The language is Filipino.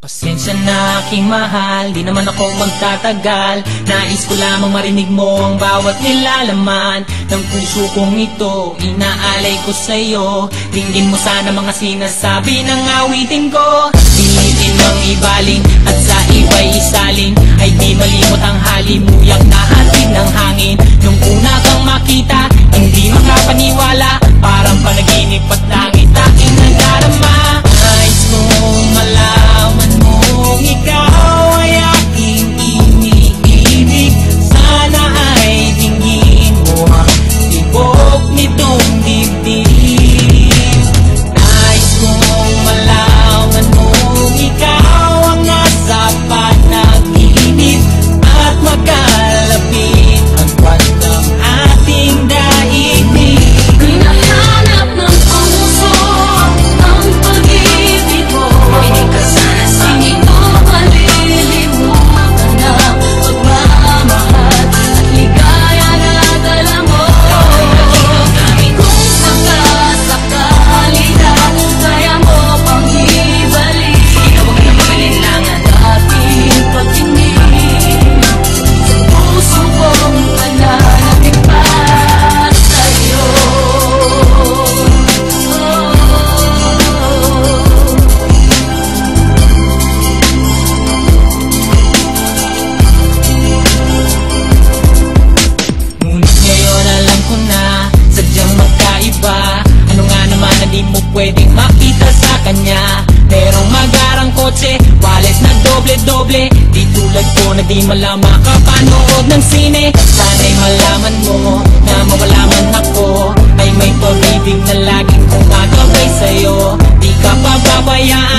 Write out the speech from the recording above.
Pasensya na aking mahal, di naman ako magtatagal. Nais ko lamang marinig mo ang bawat nilalaman Ng puso kong ito, inaalay ko sa'yo Dinggin mo sana mga sinasabi ng awitin ko. Pilitin ang ibaling at sa iba'y isaling Ay di malimot ang halimuyak na hatid ng hangin. Nung una kang makita, hindi makapaniwala doble-doble. Di tulad ko na di mala makapanood ng sine Sana'y malaman mo Na mawala man ako. Ay may pag-ibig na laging gumagabay sa'yo. Di ka pababayaan